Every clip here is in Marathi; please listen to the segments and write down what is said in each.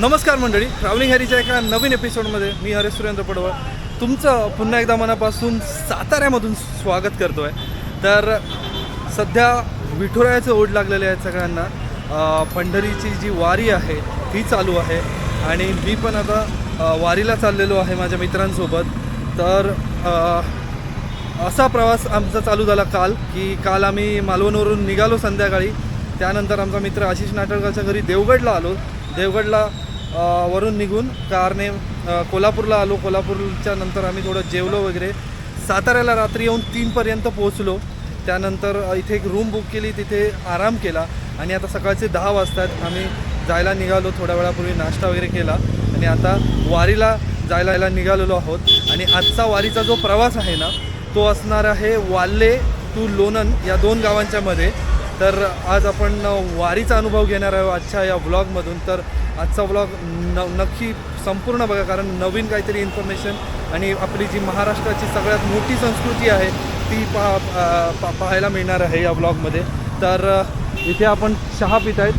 नमस्कार मंडळी. ट्रॅव्हलिंग हॅरीच्या एका नवीन एपिसोडमध्ये मी हरेश सुरेंद्र पडवळ. तुमचं पुन्हा एकदा मनापासून साताऱ्यामधून स्वागत करतो आहे तर सध्या विठुरायाचं ओढ लागलेले आहेत सगळ्यांना. पंढरीची जी वारी आहे ती चालू आहे. आणि मी पण आता वारीला चाललेलो आहे माझ्या मित्रांसोबत. तर असा प्रवास आमचा चालू झाला काल की काल आम्ही मालवणवरून निघालो संध्याकाळी. त्यानंतर आमचा मित्र आशिष नाटळकरच्या घरी देवगडला आलो. देवगडला वरून निघून कारने कोल्हापूरला आलो. कोल्हापूरच्या नंतर आम्ही थोडं जेवलो वगैरे. साताऱ्याला रात्री येऊन तीनपर्यंत पोहोचलो. त्यानंतर इथे एक रूम बुक केली. तिथे आराम केला. आणि आता सकाळचे दहा वाजतात. आम्ही जायला निघालो. थोड्या वेळापूर्वी नाश्ता वगैरे केला. आणि आता वारीला जायला यायला निघालेलो आहोत. आणि आजचा वारीचा जो प्रवास आहे ना तो असणार आहे वाल्ले टू लोणन या दोन गावांच्यामध्ये. तर आज आपण वारीचा अनुभव घेणार आहोत आजच्या या व्लॉगमधून तर आजचा व्लॉग न नक्की संपूर्ण बघा कारण नवीन काहीतरी इन्फॉर्मेशन आणि आपली जी महाराष्ट्राची सगळ्यात मोठी संस्कृती आहे ती पा पाहायला मिळणार आहे या व्लॉगमध्ये तर इथे आपण चहा पित आहेत.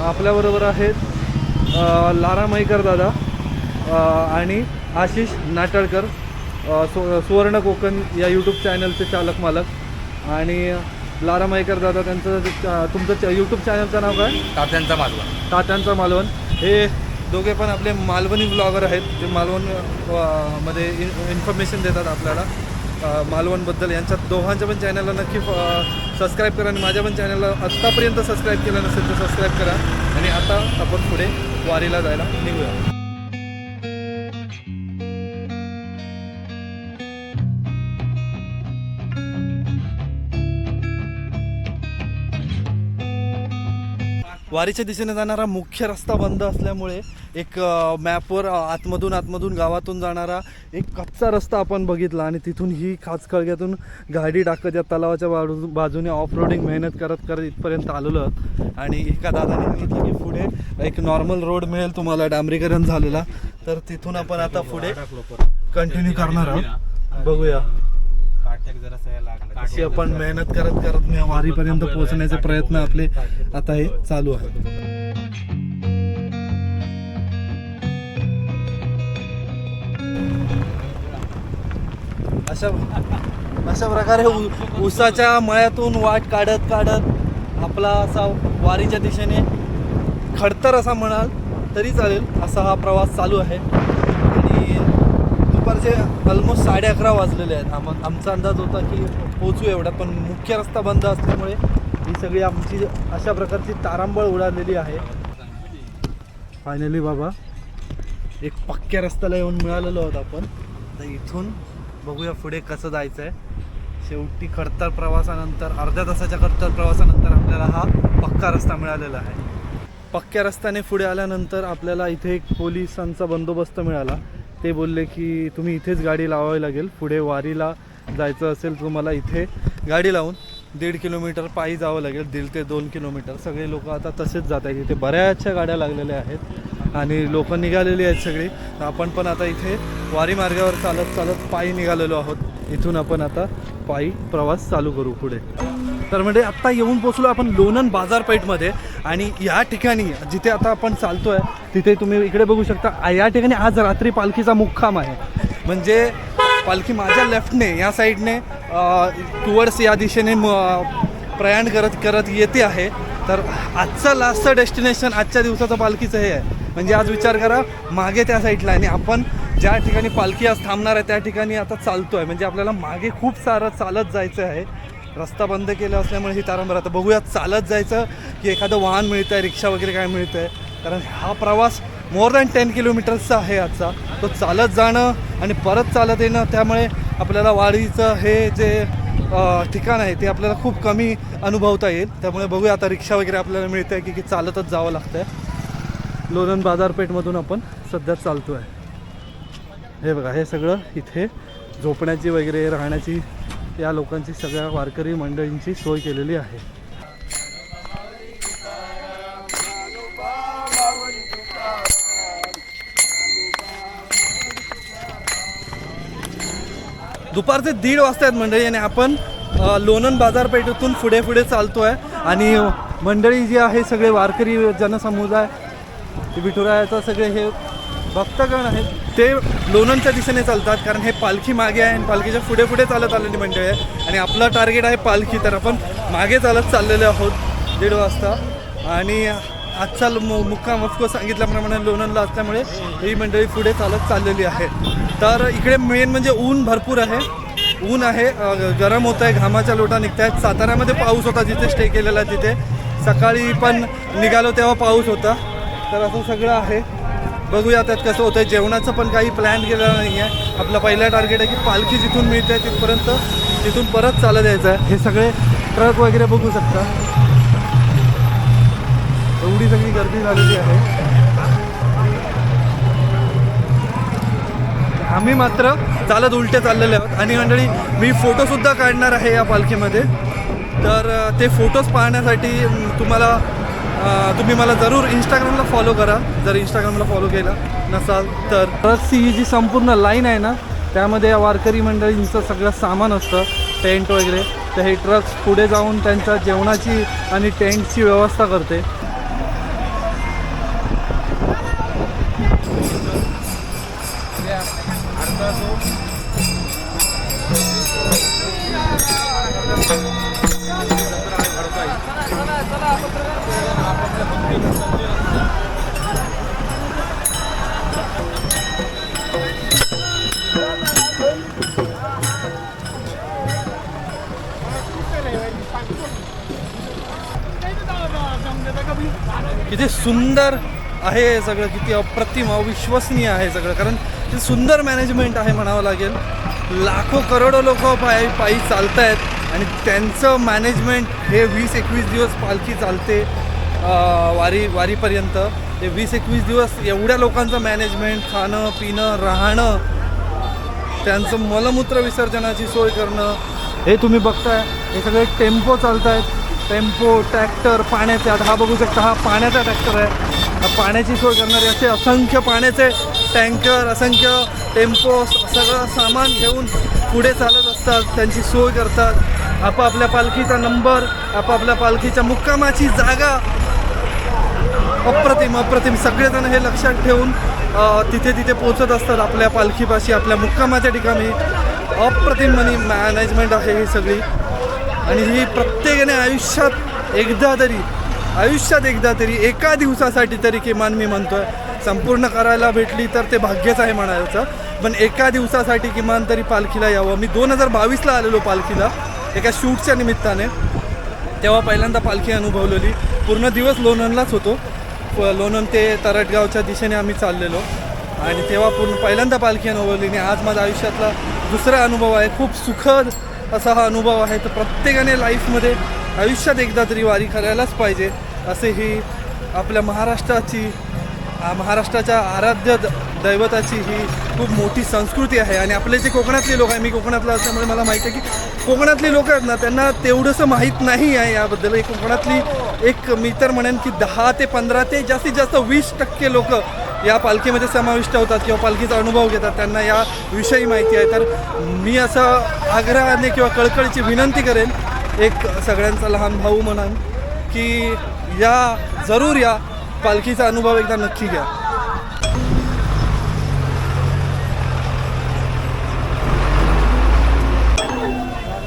आपल्याबरोबर आहेत लारा मयकर दादा आणि आशिष नाटळकर सु सुवर्ण कोकण या यूट्यूब चॅनलचे चालक मालक. आणि लारा मयकर दादा त्यांचं तुमचं यूट्यूब चॅनलचं नाव काय? तात्यांचा मालवा तात्यांचा मालवण. हे दोघे पण आपले मालवणी ब्लॉगर आहेत. जे मालवणमध्ये इन्फॉर्मेशन देतात आपल्याला. मालवणबद्दल यांच्या दोघांच्या पण चॅनलला नक्की सबस्क्राईब करा आणि माझ्या पण चॅनलला आत्तापर्यंत सबस्क्राईब केलं नसेल तर सबस्क्राईब करा. आणि आता आपण पुढे वारीला जायला निघूया. वारीच्या दिशेने जाणारा मुख्य रस्ता बंद असल्यामुळे एक मॅपवर आतमधून आतमधून गावातून जाणारा एक कच्चा रस्ता आपण बघितला आणि तिथून ही खाचखळग्यातून गाडी टाकत या तलावाच्या बाजू बाजूने ऑफ रोडिंग मेहनत करत करत इथपर्यंत आलेलो आणि एका दादाने सांगितलं की पुढे एक नॉर्मल रोड मिळेल तुम्हाला डांबरीकरण झालेला. तर तिथून आपण आता पुढे कंटिन्यू करणार आहोत. बघूया. अशी आपण मेहनत करत करत मी वारीपर्यंत पोहोचण्याचे प्रयत्न आपले आता हे चालू आहे. अशा अशा प्रकारे उ- ऊसाच्या मळ्यातून वाट काढत काढत आपला असा वारीच्या दिशेने खडतर असा म्हणाल तरी चालेल असा हा प्रवास चालू आहे. दुपारचे ऑलमोस्ट साडे अकरा वाजलेले आहेत. आम आमचा अंदाज होता की पोचू एवढा पण मुख्य रस्ता बंद असल्यामुळे ही सगळी आमची अशा प्रकारची तारांबळ उडालेली आहे. फायनली बाबा एक पक्क्या रस्त्याला येऊन मिळालेलो आहोत आपण. तर इथून बघूया पुढे कसं जायचं आहे शेवटी खडतर प्रवासानंतर अर्ध्या तासाच्या खडतर प्रवासानंतर आपल्याला हा पक्का रस्ता मिळालेला आहे. पक्क्या रस्त्याने पुढे आल्यानंतर आपल्याला इथे एक पोलिसांचा बंदोबस्त मिळाला. ते बोलले की तुम्ही इथेच गाडी लावावी लागेल. पुढे वारीला जायचं असेल तुम्हाला इथे गाडी लावून दीड किलोमीटर पायी जावं लागेल. दीड ते दोन किलोमीटर. सगळे लोक आता तसेच जात आहेत. इथे बऱ्याचशा गाड्या लागलेल्या आहेत आणि लोक निघालेली आहेत सगळी. आपण पण आता इथे वारी मार्गावर चालत चालत पायी निघालेलो आहोत. इथून आपण आता पायी प्रवास चालू करू पुढे. तर म्हणजे आत्ता येऊन पोचलो आपण लोणन बाजारपेठमध्ये. आणि या ठिकाणी जिथे आता आपण चालतोय तिथे तुम्ही इकडे बघू शकता या ठिकाणी आज रात्री पालखीचा मुक्काम आहे. म्हणजे पालखी माझ्या लेफ्टने या साईडने टुवर्ड्स या दिशेने म- प्रयाण करत करत येते आहे. तर आजचं लास्टचं डेस्टिनेशन आजच्या दिवसाचं पालखीचं हे आहे. म्हणजे आज विचार करा मागे त्या साईडला आहे. आणि आपण ज्या ठिकाणी पालखी आज थांबणार आहे त्या ठिकाणी आता चालतो आहे म्हणजे आपल्याला मागे खूप सारं चालत जायचं आहे. रस्ता बंद केला असल्यामुळे ही तारांबर आता बघूया चालत जायचं की एखादं वाहन मिळतं आहे रिक्षा वगैरे काय मिळतं आहे कारण हा प्रवास मोर दॅन टेन किलोमीटर्सचा आहे आजचा. तो चालत जाणं आणि परत चालत येणं त्यामुळे आपल्याला वाडीचं हे जे ठिकाण आहे ते आपल्याला खूप कमी अनुभवता येईल. त्यामुळे बघूया आता रिक्षा वगैरे आपल्याला मिळते आहे की की चालतच जावं लागतं आहे लोणन बाजारपेठमधून आपण सध्या चालतो आहे हे बघा हे सगळं इथे झोपण्याची वगैरे राहण्याची या लोकांची सगळ्या वारकरी मंडळींची सोय केलेली आहे. दुपारचे दीड वाजता आहेत मंडळी आणि आपण लोणन लोणंद बाजारपेठेतून पुढे पुढे चालतो आहे आणि मंडळी जी आहे सगळे वारकरी जनसमुदाय विठुरायाचं सगळे हे भक्तगण आहेत. ते लोणंदच्या दिशेने चालतात कारण हे पालखी मागे आहे आणि पालखीच्या पुढे पुढे चालत आलेली मंडळी आहे. आणि आपलं टार्गेट आहे पालखी तर आपण मागे चालत चाललेले आहोत दीड वाजता. आणि आजचा मु मुक्काम ऑफकोर्स सांगितल्याप्रमाणे लोणंदला असल्यामुळे ही मंडळी पुढे चालत चाललेली आहे. तर इकडे मेन म्हणजे ऊन भरपूर आहे. ऊन आहे गरम होत आहे घामाच्या लोटा निघत आहेत. साताऱ्यामध्ये पाऊस होता जिथे स्टे केलेला तिथे. सकाळी पण निघालो तेव्हा पाऊस होता. तर असं सगळं आहे. बघूया त्यात कसं होतं जेवणाचं पण काही प्लॅन केलेला नाही आहे आपलं पहिला टार्गेट आहे की पालखी जिथून मिळते तिथपर्यंत तिथून परत चालत यायचं. आहे हे सगळे ट्रक वगैरे बघू शकता. एवढी सगळी गर्दी झालेली आहे. आम्ही मात्र चालत उलटे चाललेले आहोत. आणि मंडळी मी फोटोसुद्धा काढणार आहे या पालखीमध्ये. तर ते फोटोज पाहण्यासाठी तुम्हाला तुम्ही मला जरूर इंस्टाग्रामला फॉलो करा. जर इंस्टाग्रामला फॉलो केला नसाल तर. ट्रकची ही जी संपूर्ण लाईन आहे ना त्यामध्ये या वारकरी मंडळींचं सगळं सामान असतं टेंट वगैरे. तर हे ट्रक्स पुढे जाऊन त्यांच्या जेवणाची आणि टेंटची व्यवस्था करते. किती सुंदर आहे सगळं किती अप्रतिम अविश्वसनीय आहे सगळं. कारण ते सुंदर मॅनेजमेंट आहे म्हणावं लागेल. लाखो करोडो लोक पायी पायी चालत आहेत आणि त्यांचं मॅनेजमेंट हे वीस एकवीस दिवस पालखी चालते वारी वारीपर्यंत. ते वीस एकवीस दिवस एवढ्या लोकांचं मॅनेजमेंट खाणं पिणं राहणं त्यांचं मलमूत्र विसर्जनाची सोय करणं हे तुम्ही बघताय. हे सगळे टेम्पो चालत आहेत टेम्पो ट्रॅक्टर पाण्याचे आता हा बघू शकता हा पाण्याचा ट्रॅक्टर आहे. पाण्याची सोय करणारे असे असंख्य पाण्याचे टँकर असंख्य टेम्पो सगळं सामान घेऊन पुढे चालत असतात त्यांची सोय करतात. आपापल्या पालखीचा नंबर आपापल्या पालखीच्या मुक्कामाची जागा. अप्रतिम अप्रतिम. सगळेजण हे लक्षात ठेवून तिथे तिथे पोचत असतात आपल्या पालखीपाशी आपल्या मुक्कामाच्या ठिकाणी. अप्रतिम मनी मॅनेजमेंट आहे ही सगळी. आणि ही प्रत्येकाने आयुष्यात एकदा तरी आयुष्यात एकदा तरी एका दिवसासाठी तरी किमान मी म्हणतोय संपूर्ण करायला भेटली तर ते भाग्यच आहे म्हणायचं. पण एका दिवसासाठी किमान तरी पालखीला यावं. मी दोन हजार बावीसला आलेलो पालखीला एका शूटच्या निमित्ताने. तेव्हा पहिल्यांदा पालखी अनुभवलेली. पूर्ण दिवस लोणंदलाच होतो. प- लोणंद ते तरटगावच्या दिशेने आम्ही चाललेलो. आणि तेव्हा पूर्ण पहिल्यांदा पालखी अनुभवली. आणि आज माझ्या आयुष्यातला दुसरा अनुभव आहे. खूप सुखद असा हा अनुभव आहे. तर प्रत्येकाने लाईफमध्ये आयुष्यात एकदा तरी वारी करायलाच पाहिजे असे ही आपल्या महाराष्ट्राची महाराष्ट्राच्या आराध्य द- दैवताची ही खूप मोठी संस्कृती आहे आणि आपले जे कोकणातले लोक आहे मी कोकणातला असल्यामुळे मला माहिती आहे की कोकणातले लोक आहेत ना त्यांना तेवढंसं माहीत नाही आहे याबद्दल. एक कोकणातली एक मी तर म्हणेन की दहा ते पंधरा ते जास्तीत जास्त वीस टक्के लोक या पालखीमध्ये समाविष्ट होतात किंवा पालखीचा अनुभव घेतात. त्यांना या विषयी माहिती आहे. तर मी असं आग्रहाने किंवा कळकळीची विनंती करेन एक सगळ्यांचा लहान भाऊ म्हणून की या जरूर या पालखीचा अनुभव एकदा नक्की घ्या.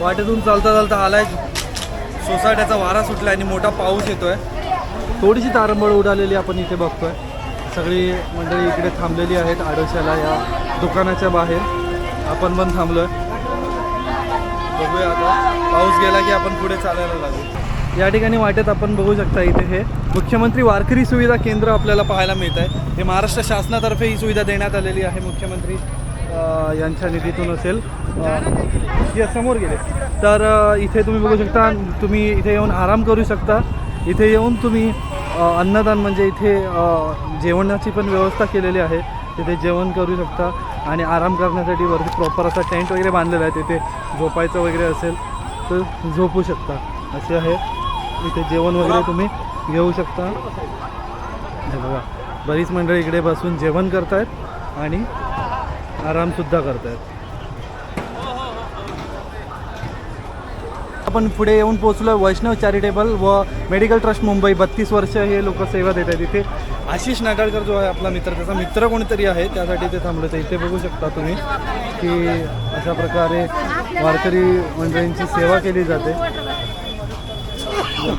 वाटेतून चालता चालता आलाय. सोसाट्याचा वारा सुटला आणि मोठा पाऊस येतोय. थोडीशी तारंबळ उडालेली आपण इथे बघतोय. सगळी मंडळी इकडे थांबलेली आहेत आडोशाला या दुकानाच्या बाहेर. आपण पण थांबलोय. बघूया आता. पाऊस गेला की आपण पुढे चालायला लागू. या ठिकाणी वाटेत आपण बघू शकता इथे हे. मुख्यमंत्री वारकरी सुविधा केंद्र आपल्याला पाहायला मिळत आहे हे महाराष्ट्र शासनातर्फे ही सुविधा देण्यात आलेली आहे मुख्यमंत्री यांच्या निधीतून असेल. या समोर गेले. तर इथे तुम्ही बघू शकता तुम्ही इथे येऊन आराम करू शकता. इथे येऊन तुम्ही अन्नदान म्हणजे इथे जेवणाची पण व्यवस्था केलेली आहे. तिथे जेवण करू शकता आणि आराम करण्यासाठी वरती प्रॉपर असा टेंट वगैरे बांधलेला आहे. तिथे झोपायचं वगैरे असेल तर झोपू शकता. असे आहे. इथे जेवण वगैरे तुम्ही घेऊ शकता. हे बघा. बरीच मंडळी इकडे बसून जेवण करतायत आणि आरामसुद्धा करतायत. आपण पुढे येऊन पोहोचलो वैष्णव चॅरिटेबल व मेडिकल ट्रस्ट मुंबई. बत्तीस वर्ष हे लोक सेवा देत आहेत इथे. आशिष नागाळकर जो आहे आपला मित्र त्याचा मित्र कोणीतरी आहे त्यासाठी ते थांबले इथे बघू शकता तुम्ही की अशा प्रकारे वारकरी मंडळींची सेवा केली जाते.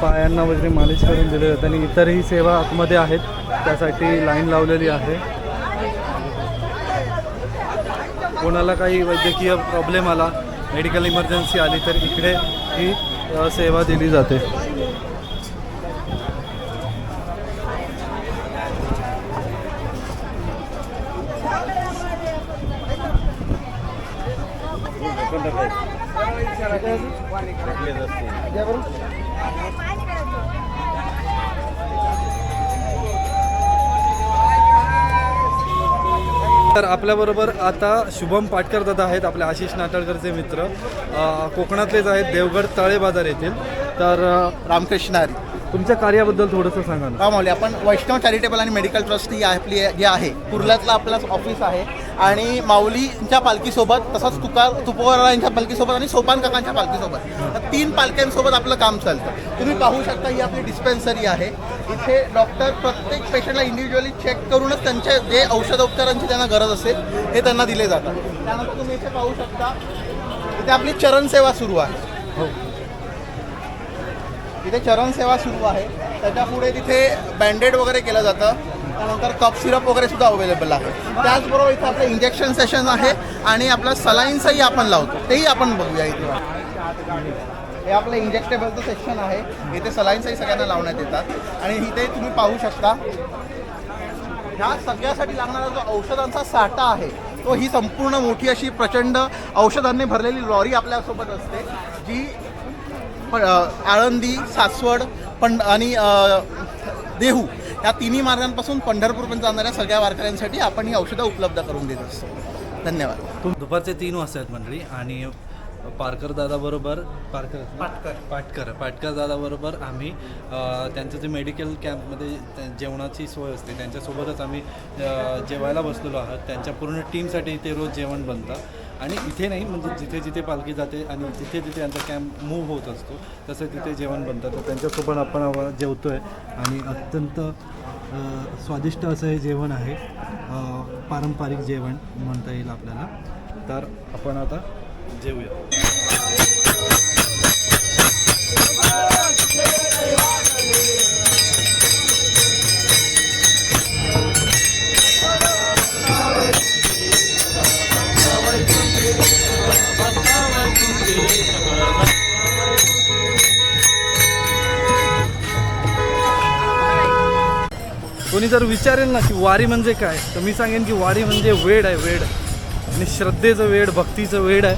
पायांना वगैरे मालिश करून दिले जाते आणि इतरही सेवा आतमध्ये आहेत. त्यासाठी लाईन लावलेली आहे. कोणाला काही वैद्यकीय प्रॉब्लेम आला मेडिकल इमर्जन्सी आली तर इकडे ही सेवा दिली जाते. तर आपल्याबरोबर आता शुभम पाटकर दादा आहेत आपले आशिष नाटळकरचे मित्र. कोकणातलेच आहेत देवगड तळे बाजार येथील. तर रामकृष्ण हरी तुमच्या कार्याबद्दल थोडंसं सांगा ना. रामौली आपण वैष्णव चॅरिटेबल आणि मेडिकल ट्रस्ट ही आपली जे आहे कुर्ल्यातलं आपलं ऑफिस आहे. आणि माऊलींच्या पालखीसोबत तसंच तुकार तुपोरायांच्या पालखीसोबत आणि सोपान काकांच्या पालखीसोबत तीन पालख्यांसोबत आपलं काम चालतं. तुम्ही पाहू शकता ही आपली डिस्पेन्सरी आहे. इथे डॉक्टर प्रत्येक पेशंटला इंडिव्हिज्युअली चेक करूनच त्यांचे जे औषधोपचारांची त्यांना गरज असेल हे त्यांना दिले जातात. त्यानंतर तुम्ही इथे पाहू शकता इथे आपली चरण सेवा सुरू आहे. हो. तिथे चरण सेवा सुरू आहे. त्याच्या पुढे तिथे बँडेड वगैरे केलं जातं. त्यानंतर कप सिरप वगैरे सुद्धा अवेलेबल आहे. त्याचबरोबर इथं आपलं इंजेक्शन सेशन आहे आणि आपलं सलाईन्सही आपण लावतो. तेही आपण बघूया इथे. हे आपलं इंजेक्टेबलचं सेक्शन आहे. इथे सलाईन्सही सगळ्यांना लावण्यात येतात. आणि इथे तुम्ही पाहू शकता ह्या सगळ्यासाठी लागणारा जो औषधांचा साठा आहे तो ही संपूर्ण मोठी अशी प्रचंड औषधांनी भरलेली लॉरी आपल्यासोबत असते जी आळंदी सासवड पण आणि देहू या तिन्ही मार्गांपासून पंढरपूरपर्यंत जाणाऱ्या सगळ्या वारकऱ्यांसाठी आपण ही औषधं उपलब्ध करून देत असतो. धन्यवाद. तुम दुपारचे तीन वाजता आहेत मंडळी आणि पारकर दादा बरोबर पारकर पाटकर. पाटकर. पाटकर दादा बरोबर आम्ही त्यांचं जे मेडिकल कॅम्पमध्ये त्या- जेवणाची सोय असते त्यांच्यासोबतच आम्ही जेवायला बसलेलो आहोत. त्यांच्या पूर्ण टीमसाठी इथे रोज जेवण बनतं. आणि इथे नाही म्हणजे जिथे जिथे पालखी जाते आणि जिथे जिथे त्यांचा कॅम्प मूव्ह होत असतो तसं तिथे जेवण बनतं. तर त्यांच्यासोबत आपण जेवतो आहे आणि अत्यंत स्वादिष्ट असं हे जेवण आहे. पारंपरिक जेवण म्हणता येईल आपल्याला. तर आपण आता जेवूया. जर विचारेल ना की वारी म्हणजे काय तर मी सांगेन की वारी म्हणजे वेड आहे वेड. आणि श्रद्धेचं वेड भक्तीचं वेड आहे.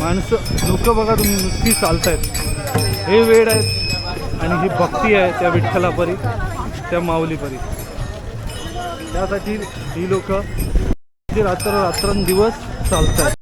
माणसं लोक बघा तुम्ही नुसती आहेत हे वेड आहेत आणि ही भक्ती आहे त्या विठ्ठलापरी त्या माऊलीपरी. त्यासाठी ही लोक म्हणजे रात्र रात्रंदिवस चालत आहेत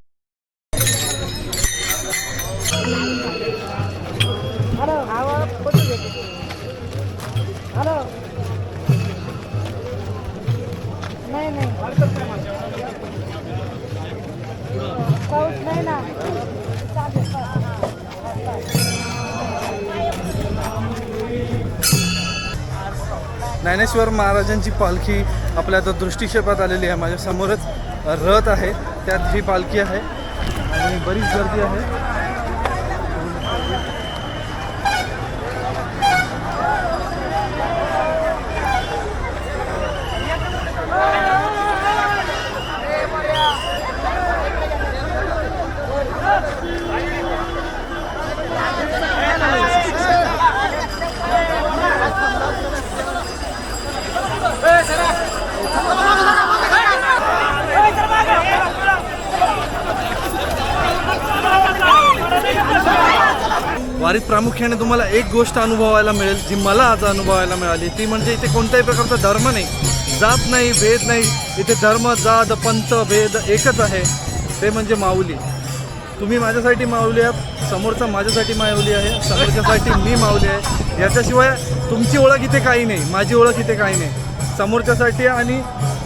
ज्ञानेश्वर महाराजांची पालखी आपल्या आता दृष्टिक्षेपात आलेली आहे. माझ्या समोरच रथ आहे. त्यात ही पालखी आहे. आणि बरीच गर्दी आहे वारीत प्रामुख्याने तुम्हाला एक गोष्ट अनुभवायला मिळेल जी मला आज अनुभवायला मिळाली. ती म्हणजे इथे कोणत्याही प्रकारचा धर्म नाही. जात नाही भेद नाही. इथे धर्म जात पंथ भेद एकच आहे. ते म्हणजे माऊली. तुम्ही माझ्यासाठी माऊली आहात समोरचा माझ्यासाठी माऊली आहे समोरच्यासाठी मी माऊली आहे. याच्याशिवाय तुमची ओळख इथे काही नाही माझी ओळख इथे काही नाही. समोरच्यासाठी आणि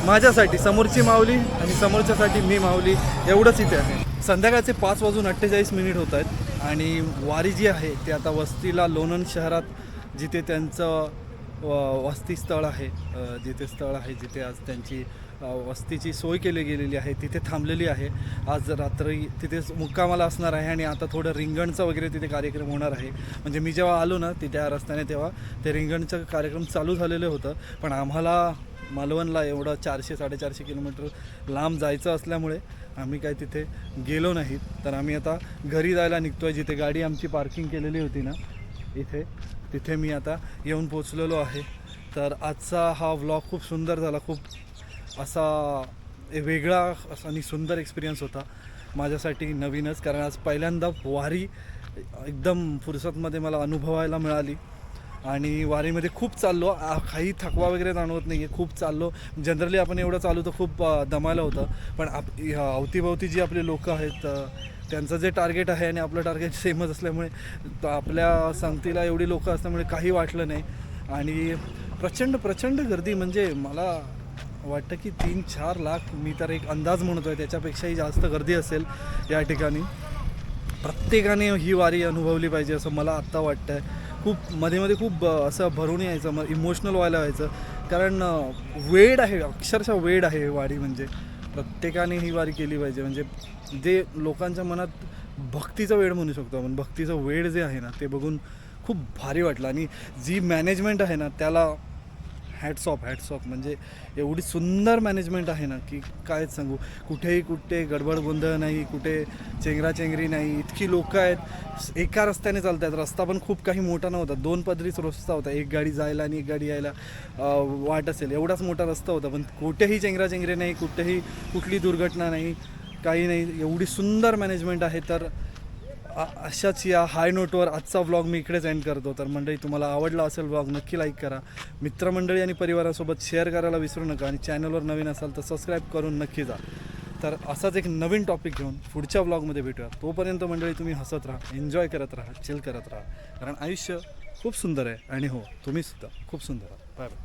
माझ्यासाठी. समोरची माऊली आणि समोरच्यासाठी मी माऊली एवढंच इथे आहे. संध्याकाळचे पाच वाजून अठ्ठेचाळीस मिनिट होत आहेत. आणि वारी जी आहे ती आता वस्तीला लोणंद शहरात जिथे त्यांचं व- आहे जिथे स्थळ आहे जिथे आज त्यांची वस्तीची सोय केली गेलेली आहे तिथे थांबलेली आहे. आज रात्री तिथेच मुक्कामाला असणार आहे आणि आता थोडं रिंगणचा वगैरे तिथे कार्यक्रम होणार आहे. म्हणजे मी जेव्हा आलो ना तिथे रस्त्याने तेव्हा ते रिंगणचं कार्यक्रम चालू झालेलं होतं. पण आम्हाला मालवणला एवढं चारशे साडेचारशे किलोमीटर लांब जायचं असल्यामुळे आम्ही काय तिथे गेलो नाहीत तर आम्ही आता घरी जायला निघतो आहे जिथे गाडी आमची पार्किंग केलेली होती ना इथे तिथे मी आता येऊन पोचलेलो आहे. तर आजचा हा व्लॉग खूप सुंदर झाला खूप असा वेगळा असा आणि सुंदर एक्सपिरियन्स होता. माझ्यासाठी नवीनच कारण आज पहिल्यांदा वारी एकदम फुरसतमध्ये मला अनुभवायला मिळाली. आणि वारीमध्ये खूप चाललो. काही थकवा वगैरे जाणवत नाही आहे खूप चाललो. जनरली आपण एवढं चालू तर खूप दमायला होतं. पण आप अवतीभवती जी आपली लोकं आहेत त्यांचं जे टार्गेट आहे आणि आपलं टार्गेट सेमच असल्यामुळे आपल्या संगतीला एवढी लोकं असल्यामुळे काही वाटलं नाही. आणि प्रचंड प्रचंड गर्दी म्हणजे मला वाटतं की तीन चार लाख मी तर एक अंदाज म्हणतो आहे त्याच्यापेक्षाही जास्त गर्दी असेल या ठिकाणी. प्रत्येकाने ही वारी अनुभवली पाहिजे असं मला आत्ता वाटतं आहे खूप मध्ये मध्ये खूप असं भरून यायचं मग इमोशनल व्हायला व्हायचं. कारण वेड आहे अक्षरशः वेड आहे वारी म्हणजे. प्रत्येकाने ही वारी केली पाहिजे. म्हणजे जे लोकांच्या मनात भक्तीचं वेळ म्हणू शकतो आपण. भक्तीचं वेळ जे आहे ना ते बघून खूप भारी वाटलं. आणि जी मॅनेजमेंट आहे ना त्याला हॅट्स ऑफ हॅट्स ऑफ म्हणजे एवढी सुंदर मॅनेजमेंट आहे ना की कायच सांगू? कुठेही कुठे गडबड गोंधळ नाही कुठे चेंगराचेंगरी नाही इतकी लोकं आहेत. एका रस्त्याने चालत आहेत रस्ता पण खूप काही मोठा नव्हता. दोन पदरीच रस्ता होता. एक गाडी जायला आणि एक गाडी यायला वाट असेल. एवढाच मोठा रस्ता होता. पण कुठेही चेंगराचेंगरी नाही कुठेही कुठली दुर्घटना नाही काही नाही. एवढी सुंदर मॅनेजमेंट आहे. तर अशाच या हाय नोटवर आजचा व्लॉग मी इकडेच एंड करतो. तर मंडळी तुम्हाला आवडला असेल व्लॉग नक्की लाईक करा. मित्रमंडळी आणि परिवारासोबत शेअर करायला विसरू नका आणि चॅनलवर नवीन असाल तर सबस्क्राईब करून नक्की जा. तर असाच एक नवीन टॉपिक घेऊन पुढच्या व्लॉगमध्ये भेटूया. तोपर्यंत मंडळी तुम्ही हसत राहा एन्जॉय करत राहा चिल करत राहा. कारण आयुष्य खूप सुंदर आहे आणि हो तुम्हीसुद्धा खूप सुंदर आहात. Bye bye